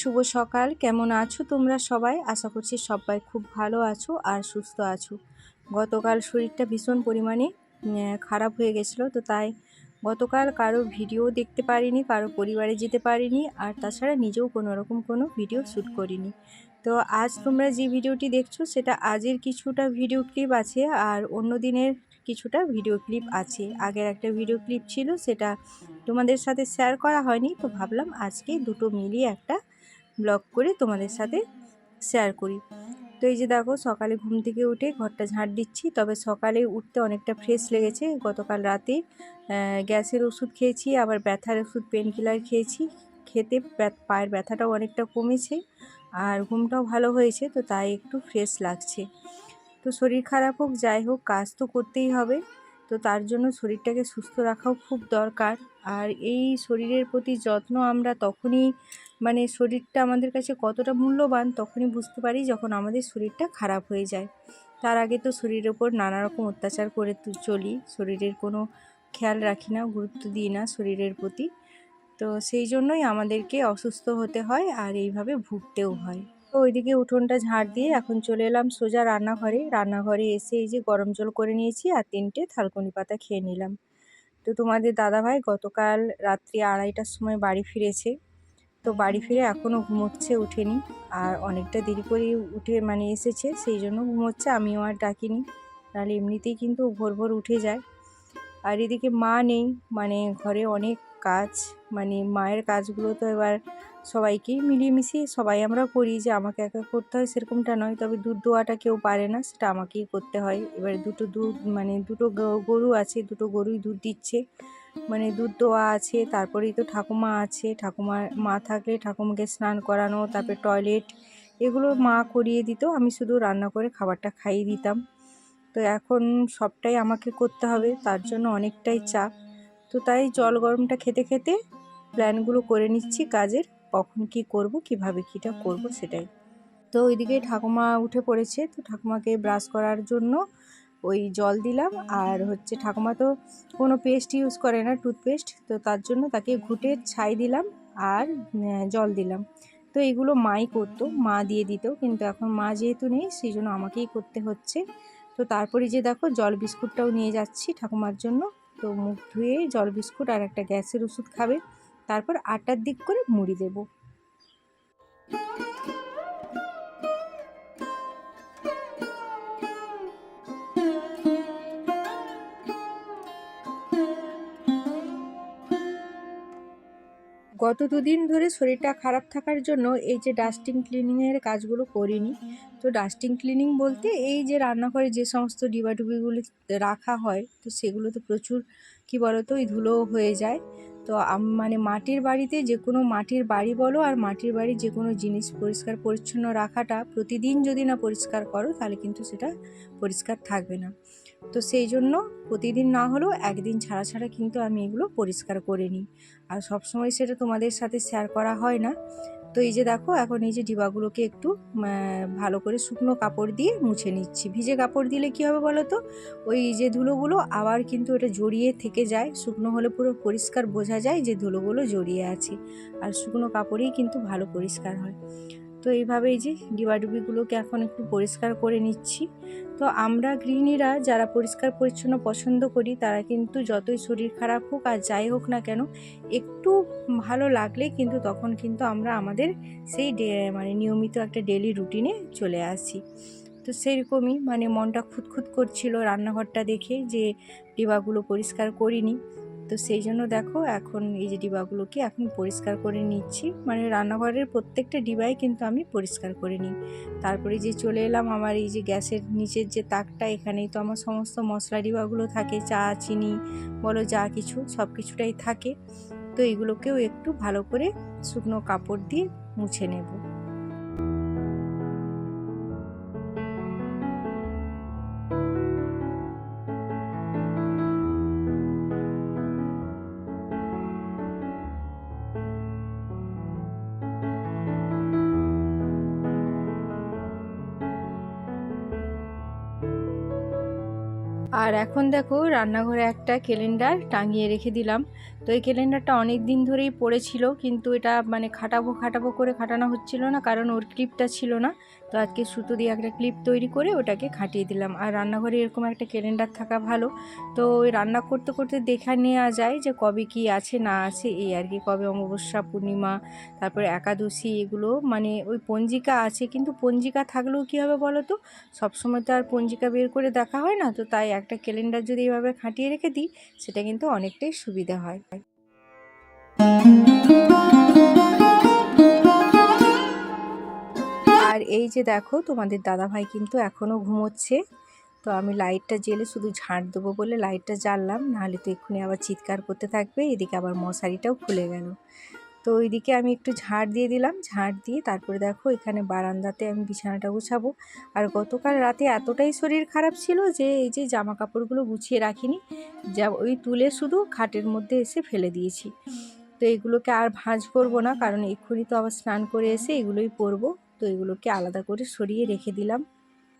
শুভ সকাল। কেমন আছো তোমরা সবাই? আশা করছি সবাই খুব ভালো আছো আর সুস্থ আছো। গতকাল শরীরটা ভীষণ পরিমাণে খারাপ হয়ে গেছিল, তো তাই গতকাল কারও ভিডিও দেখতে পারিনি, কারও পরিবারে যেতে পারিনি, আর তাছাড়া নিজেও কোনো রকম কোনো ভিডিও শ্যুট করিনি। তো আজ তোমরা যে ভিডিওটি দেখছ, সেটা আজের কিছুটা ভিডিও ক্লিপ আছে, আর অন্য দিনের কিছুটা ভিডিও ক্লিপ আছে। আগের একটা ভিডিও ক্লিপ ছিল, সেটা তোমাদের সাথে শেয়ার করা হয়নি, তো ভাবলাম আজকে দুটো মিলিয়ে একটা ব্লগ করে তোমাদের সাথে শেয়ার করি। তো এই যে দেখো, সকালে ঘুম থেকে উঠে ঘরটা ঝাঁট দিচ্ছি। তবে সকালে উঠতে অনেকটা ফ্রেশ লেগেছে। গতকাল রাতে গ্যাসের ওষুধ খেয়েছি, আবার ব্যথার ওষুধ পেন কিলার খেয়েছি। খেতে পায়ের ব্যথাটাও অনেকটা কমেছে আর ঘুমটাও ভালো হয়েছে, তো তাই একটু ফ্রেশ লাগছে। তো শরীর খারাপ হোক, যাই হোক, কাজ তো করতেই হবে। তো তার জন্য শরীরটাকে সুস্থ রাখাও খুব দরকার। আর এই শরীরের প্রতি যত্ন আমরা তখনই মানে শরীরটা আমাদের কাছে কতটা মূল্যবান তখনই বুঝতে পারি যখন আমাদের শরীরটা খারাপ হয়ে যায়। তার আগে তো শরীরের ওপর নানা রকম অত্যাচার করে চলি। শরীরের কোনো খেয়াল রাখি না, গুরুত্ব দিই না শরীরের প্রতি। তো সেই জন্যই আমাদেরকে অসুস্থ হতে হয় আর এইভাবে ভুগতেও হয়। তো ওইদিকে উঠোনটা ঝাড় দিয়ে এখন চলে এলাম সোজা রান্নাঘরে। রান্নাঘরে এসে এই যে গরম জল করে নিয়েছি আর তিনটে থালকুনি পাতা খেয়ে নিলাম। তো তোমাদের দাদাভাই গতকাল রাত্রি আড়াইটার সময় বাড়ি ফিরেছে। তো বাড়ি ফিরে এখনও ঘুমোচ্ছে উঠেনি। আর অনেকটা দেরি করে উঠে মানে এসেছে, সেই জন্য ঘুমোচ্ছে, আমিও আর ডাকিনি। নাহলে এমনিতেই কিন্তু ভোর ভোর উঠে যায়। আর এদিকে মা নেই মানে ঘরে অনেক কাজ মানে মায়ের কাজগুলো তো এবার সবাইকেই মিলিয়ে মিশিয়ে সবাই আমরা করি, যে আমাকে একা করতে হয় সেরকমটা নয়। তবে দুধ দোয়াটা কেউ পারে না, সেটা আমাকেই করতে হয়। এবার দুটো দুধ মানে দুটো গরু আছে, দুটো গরুই দুধ দিচ্ছে। মানে দুধ দোয়া আছে, তারপরেই তো ঠাকুমা আছে। ঠাকুমার মা থাকলে ঠাকুমাকে স্নান করানো, তারপরে টয়লেট, এগুলো মা করিয়ে দিত। আমি শুধু রান্না করে খাবারটা খাইয়ে দিতাম। তো এখন সবটাই আমাকে করতে হবে, তার জন্য অনেকটাই চাপ। তো তাই জল গরমটা খেতে খেতে প্ল্যানগুলো করে নিচ্ছি কাজের, কখন কি করব, কীভাবে কিটা করব সেটাই। তো ওইদিকে ঠাকুমা উঠে পড়েছে, তো ঠাকুমাকে ব্রাশ করার জন্য ওই জল দিলাম আর হচ্ছে ঠাকুমা তো কোনো পেস্ট ইউজ করে না টুথপেস্ট তো তার জন্য তাকে ঘুটে ছাই দিলাম আর জল দিলাম। তো এগুলো মাই করতো, মা দিয়ে দিত, কিন্তু এখন মা যেহেতু নেই, সেই জন্য আমাকেই করতে হচ্ছে। তো তারপরে যে দেখো জল বিস্কুটটাও নিয়ে যাচ্ছি ঠাকুমার জন্য। তো মুখ ধুয়ে জল বিস্কুট আর একটা গ্যাসের ওষুধ খাবে, তারপর আটটার দিক করে মুড়ি দেবো। গত দুদিন ধরে শরীরটা খারাপ থাকার জন্য এই যে ডাস্টিং ক্লিনিংয়ের কাজগুলো করিনি। তো ডাস্টিং ক্লিনিং বলতে এই যে রান্নাঘরে যে সমস্ত ডিবাডুবিগুলি রাখা হয়, তো সেগুলো তো প্রচুর কি বলতো ওই ধুলো হয়ে যায়। তো মানে মাটির বাড়িতে যে কোনো মাটির বাড়ি বলো আর মাটির বাড়ি যে কোনো জিনিস পরিষ্কার পরিচ্ছন্ন রাখাটা প্রতিদিন যদি না পরিষ্কার করো, তাহলে কিন্তু সেটা পরিষ্কার থাকবে না। তো সেই জন্য প্রতিদিন না হলেও একদিন ছাড়া ছাড়া কিন্তু আমি এগুলো পরিষ্কার করে নিই। আর সবসময় সেটা তোমাদের সাথে শেয়ার করা হয় না। তো এই যে দেখো, এখন এই যে ডিবাগুলোকে একটু ভালো করে শুকনো কাপড় দিয়ে মুছে নিচ্ছি। ভিজে কাপড় দিলে কী হবে বলো তো ওই যে ধুলোগুলো আবার কিন্তু এটা জড়িয়ে থেকে যায়। শুকনো হলে পুরো পরিষ্কার বোঝা যায় যে ধুলোগুলো জড়িয়ে আছে। আর শুকনো কাপড়েই কিন্তু ভালো পরিষ্কার হয়। তো এইভাবেই এই যে ডিবাডুবিগুলোকে এখন একটু পরিষ্কার করে নিচ্ছি। তো আমরা গৃহিণীরা যারা পরিষ্কার পরিচ্ছন্ন পছন্দ করি, তারা কিন্তু যতই শরীর খারাপ হোক আর যাই হোক না কেন, একটু ভালো লাগলে কিন্তু তখন কিন্তু আমরা আমাদের সেই মানে নিয়মিত একটা ডেলি রুটিনে চলে আসি। তো সেরকমই মানে মনটা খুঁতখুত করছিল রান্নাঘরটা দেখে যে ডিবাগুলো পরিষ্কার করিনি। তো সেই জন্য দেখো এখন এই যে ডিবাগুলোকে এখন পরিষ্কার করে নিচ্ছি। মানে রান্নাঘরের প্রত্যেকটা ডিবাই কিন্তু আমি পরিষ্কার করে নিই। তারপরে যে চলে এলাম আমার এই যে গ্যাসের নিচের যে তাকটা, এখানেই তো আমার সমস্ত মশলা ডিবাগুলো থাকে। চা, চিনি বলো যা কিছু, সব কিছুটাই থাকে। তো এগুলোকেও একটু ভালো করে শুকনো কাপড় দিয়ে মুছে নেব। আর এখন দেখো রান্নাঘরে একটা ক্যালেন্ডার টাঙিয়ে রেখে দিলাম। তো এই ক্যালেন্ডারটা অনেক দিন ধরেই পড়েছিল, কিন্তু এটা মানে খাটাবো খাটাবো করে খাটানো হচ্ছিল না, কারণ ওর ক্লিপটা ছিল না। তো আজকে সুতো দিয়ে একটা ক্লিপ তৈরি করে ওটাকে খাটিয়ে দিলাম। আর রান্নাঘরে এরকম একটা ক্যালেন্ডার থাকা ভালো। তো ওই রান্না করতে করতে দেখা নেওয়া যায় যে কবে কি আছে না আছে, এই আর কি। কবে অমাবস্যা পূর্ণিমা, তারপরে একাদশী, এগুলো মানে ওই পঞ্জিকা আছে। কিন্তু পঞ্জিকা থাকলেও কী হবে বলো তো? সবসময় তো আর পঞ্জিকা বের করে দেখা হয় না। তো তাই একটা ক্যালেন্ডার যদি এইভাবে খাটিয়ে রেখে দিই, সেটা কিন্তু অনেকটাই সুবিধা হয়। আর এই যে দেখো, তোমাদের দাদাভাই কিন্তু এখনও ঘুমোচ্ছে। তো আমি লাইটটা জেলে শুধু ঝাঁট দেবো বলে লাইটটা জ্বাললাম, নাহলে তো এক্ষুনি আবার চিৎকার করতে থাকবে, এদিকে আবার মশারিটাও খুলে গেল। তো ওইদিকে আমি একটু ঝাড় দিয়ে দিলাম ঝাড় দিয়ে তারপরে দেখো এখানে বারান্দাতে আমি বিছানাটা গুছাবো। আর গতকাল রাতে এতটাই শরীর খারাপ ছিল যে এই যে জামা কাপড়গুলো গুছিয়ে রাখিনি, যা ওই তুলে শুধু খাটের মধ্যে এসে ফেলে দিয়েছি। তো এগুলোকে আর ভাঁজ করব না, কারণ এক্ষুনি তো আবার স্নান করে এসে এগুলোই পরবো। তো এগুলোকে আলাদা করে সরিয়ে রেখে দিলাম।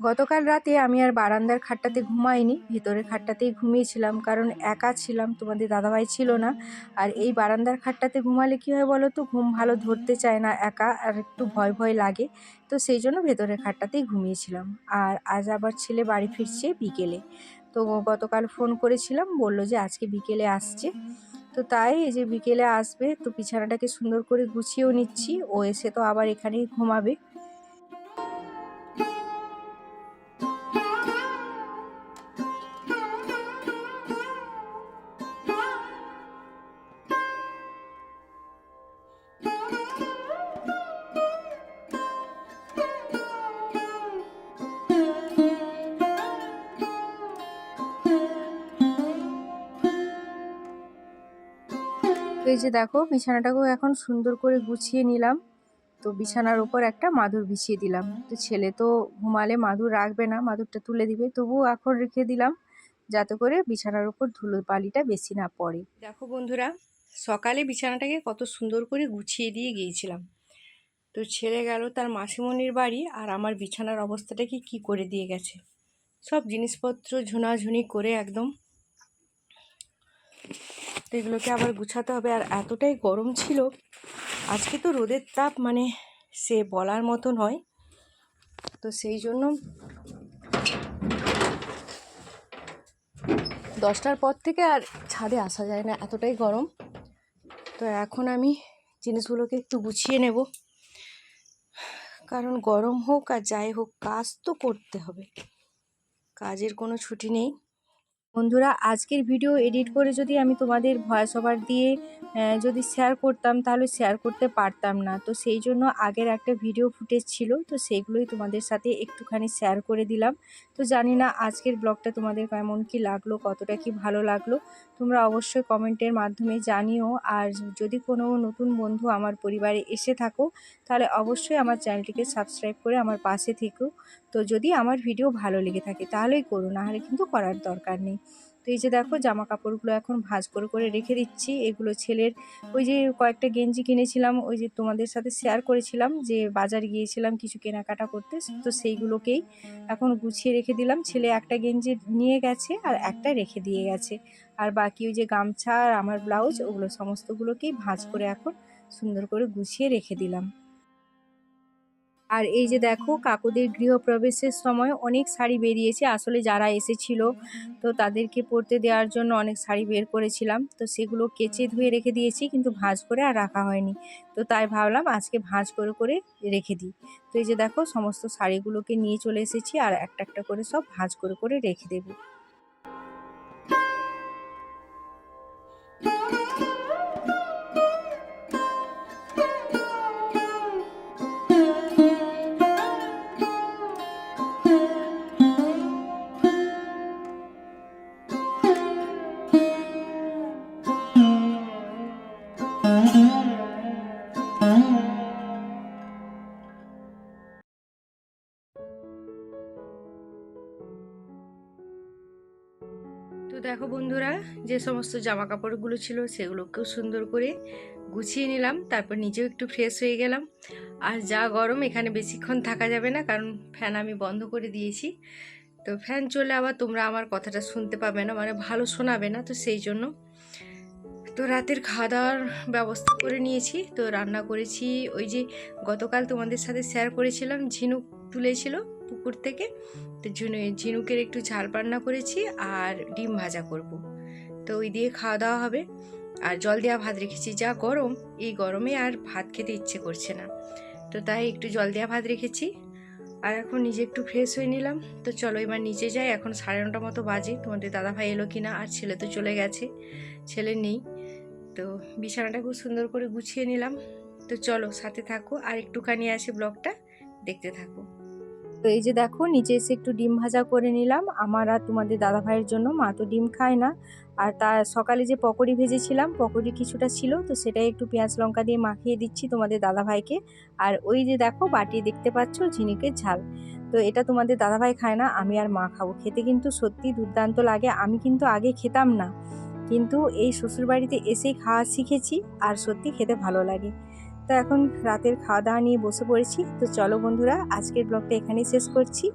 গতকাল রাতে আমি আর বারান্দার খাটটাতে ঘুমাইনি, ভেতরের খাটটাতেই ঘুমিয়েছিলাম কারণ একা ছিলাম, তোমাদের দাদাভাই ছিল না। আর এই বারান্দার খাটটাতে ঘুমালে কী হয় বলো তো, ঘুম ভালো ধরতে চায় না একা আর একটু ভয় ভয় লাগে। তো সেই জন্য ভেতরের খাটটাতেই ঘুমিয়েছিলাম। আর আজ আবার ছেলে বাড়ি ফিরছে বিকেলে। তো গতকাল ফোন করেছিলাম, বলল যে আজকে বিকেলে আসছে। তো তাই এই যে বিকেলে আসবে, তো বিছানাটাকে সুন্দর করে গুছিয়েও নিচ্ছি। ও এসে তো আবার এখানেই ঘুমাবে। এই যে দেখো, বিছানাটাকেও এখন সুন্দর করে গুছিয়ে নিলাম। তো বিছানার ওপর একটা মাদুর বিছিয়ে দিলাম। তো ছেলে তো ঘুমালে মাদুর রাখবে না, মাদুরটা তুলে দিবে। তবুও এখন রেখে দিলাম, যাতে করে বিছানার ওপর ধুলো বালিটা বেশি না পড়ে। দেখো বন্ধুরা, সকালে বিছানাটাকে কত সুন্দর করে গুছিয়ে দিয়ে গিয়েছিলাম। তো ছেলে গেল তার মাসিমণির বাড়ি, আর আমার বিছানার অবস্থাটাকে কি করে দিয়ে গেছে? সব জিনিসপত্র ঝুনাঝুনি করে একদম তো এগুলোকে আবার গুছাতে হবে। আর এতটাই গরম ছিল, আজকে তো রোদের তাপ মানে সে বলার মতো নয়। তো সেই জন্য দশটার পর থেকে আর ছাদে আসা যায় না, এতটাই গরম। তো এখন আমি জিনিসগুলোকে একটু গুছিয়ে নেব। কারণ গরম হোক আর যাই হোক, কাজ তো করতে হবে। কাজের কোনো ছুটি নেই। বন্ধুরা, আজকের ভিডিও এডিট করে যদি আমি তোমাদের ভয়েস ওভার দিয়ে যদি শেয়ার করতাম, তাহলে শেয়ার করতে পারতাম না। তো সেই জন্য আগের একটা ভিডিও ফুটেজ ছিল, তো সেইগুলোই তোমাদের সাথে একটুখানি শেয়ার করে দিলাম। তো জানি না আজকের ব্লগটা তোমাদের কেমন কি লাগল, কতটা কি ভালো লাগল। তোমরা অবশ্যই কমেন্টের মাধ্যমে জানিও। আর যদি কোনো নতুন বন্ধু আমার পরিবারে এসে থাকো, তাহলে অবশ্যই আমার চ্যানেলটিকে সাবস্ক্রাইব করে আমার পাশে থেকো। তো যদি আমার ভিডিও ভালো লেগে থাকে, তাহলেই করো, নাহলে কিন্তু করার দরকার নেই। তো এই যে দেখো জামা কাপড়গুলো এখন ভাজ করে করে রেখে দিচ্ছি। এগুলো ছেলের ওই যে কয়েকটা গেঞ্জি কিনেছিলাম, ওই যে তোমাদের সাথে শেয়ার করেছিলাম যে বাজার গিয়েছিলাম কিছু কেনাকাটা করতে, তো সেইগুলোকেই এখন গুছিয়ে রেখে দিলাম। ছেলে একটা গেঞ্জি নিয়ে গেছে আর একটা রেখে দিয়ে গেছে। আর বাকি ওই যে গামছা আর আমার ব্লাউজ, ওগুলো সমস্তগুলোকেই ভাঁজ করে এখন সুন্দর করে গুছিয়ে রেখে দিলাম। আর এই যে দেখো, কাকুদের গৃহপ্রবেশের সময় অনেক শাড়ি বেরিয়েছে। আসলে যারা এসেছিল, তো তাদেরকে পরতে দেওয়ার জন্য অনেক শাড়ি বের করেছিলাম। তো সেগুলো কেচে ধুয়ে রেখে দিয়েছি, কিন্তু ভাঁজ করে আর রাখা হয়নি। তো তাই ভাবলাম আজকে ভাঁজ করে করে রেখে দিই। তো এই যে দেখো, সমস্ত শাড়িগুলোকে নিয়ে চলে এসেছি, আর একটা একটা করে সব ভাঁজ করে করে রেখে দেবো। যে সমস্ত জামা কাপড়গুলো ছিল সেগুলোকেও সুন্দর করে গুছিয়ে নিলাম, তারপর নিজেও একটু ফ্রেশ হয়ে গেলাম। আর যা গরম, এখানে বেশিক্ষণ থাকা যাবে না, কারণ ফ্যান আমি বন্ধ করে দিয়েছি। তো ফ্যান চলে আবার তোমরা আমার কথাটা শুনতে পাবে না মানে ভালো শোনাবে না, তো সেই জন্য। তো রাতের খাওয়া দাওয়ার ব্যবস্থা করে নিয়েছি। তো রান্না করেছি ওই যে গতকাল তোমাদের সাথে শেয়ার করেছিলাম, ঝিনুক তুলেছিল পুকুর থেকে। তো ঝিনু, ঝিনুকের একটু ঝাল রান্না করেছি আর ডিম ভাজা করব। তো ওই দিয়ে খাওয়া দাওয়া হবে। আর জল দেওয়া ভাত রেখেছি। যা গরম, এই গরমে আর ভাত খেতে ইচ্ছে করছে না। তো তাই একটু জল দেওয়া ভাত রেখেছি। আর এখন নিজে একটু ফ্রেশ হয়ে নিলাম। তো চলো এবার নিচে যাই। এখন সাড়ে নটা মতো বাজে। তোমাদের দাদা ভাই এলো কিনা? আর ছেলে তো চলে গেছে। ছেলে নেই। তো বিছানাটা খুব সুন্দর করে গুছিয়ে নিলাম। তো চলো সাথে থাকো। আর একটুখানি আছে ব্লগটা। দেখতে থাকো। তো এই যে দেখো, নিচে এসে একটু ডিম ভাজা করে নিলাম। আমার আর তোমাদের দাদা ভাইয়ের জন্য, মা তো ডিম খায় না। আর তা সকালে যে পকোড়ি ভেজেছিলাম, পকোড়ি কিছুটা ছিল, তো সেটাই একটু পেঁয়াজ লঙ্কা দিয়ে মাখিয়ে দিচ্ছি তোমাদের দাদা ভাইকে আর ওই যে দেখো, বাটি দেখতে পাচ্ছ, ঝিনুকের ঝাল। তো এটা তোমাদের দাদাভাই খায় না, আমি আর মা খাব। খেতে কিন্তু সত্যি দুর্দান্ত লাগে, আমি কিন্তু আগে খেতাম না। কিন্তু এই শ্বশুরবাড়িতে এসেই খাওয়া শিখেছি, আর সত্যি খেতে ভালো লাগে। তো এখন রাতের খাওয়া দাওয়া নিয়ে বসে পড়েছি। তো চলো বন্ধুরা, আজকের ব্লগটা এখানেই শেষ করছি।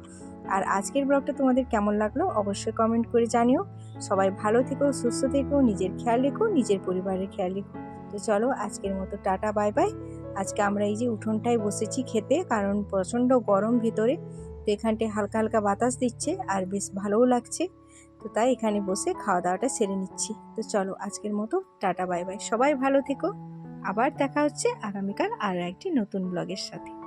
আর আজকের ব্লগটা তোমাদের কেমন লাগল অবশ্যই কমেন্ট করে জানিও। সবাই ভালো থেকো, সুস্থ থেকো, নিজের খেয়াল রেখো, নিজের পরিবারের খেয়াল রেখো। তো চলো আজকের মতো টাটা, বাই বাই। আজকে আমরা এই যে উঠোনটায় বসেছি খেতে, কারণ প্রচণ্ড গরম ভেতরে। তো এখানটায় হালকা হালকা বাতাস দিচ্ছে আর বেশ ভালোও লাগছে। তো তাই এখানে বসে খাওয়া দাওয়াটা সেরে নিচ্ছি। তো চলো আজকের মতো, টাটা, বাই বাই। সবাই ভালো থেকো। আবার দেখা হচ্ছে আগামীকাল আর একটি নতুন ব্লগের সাথে।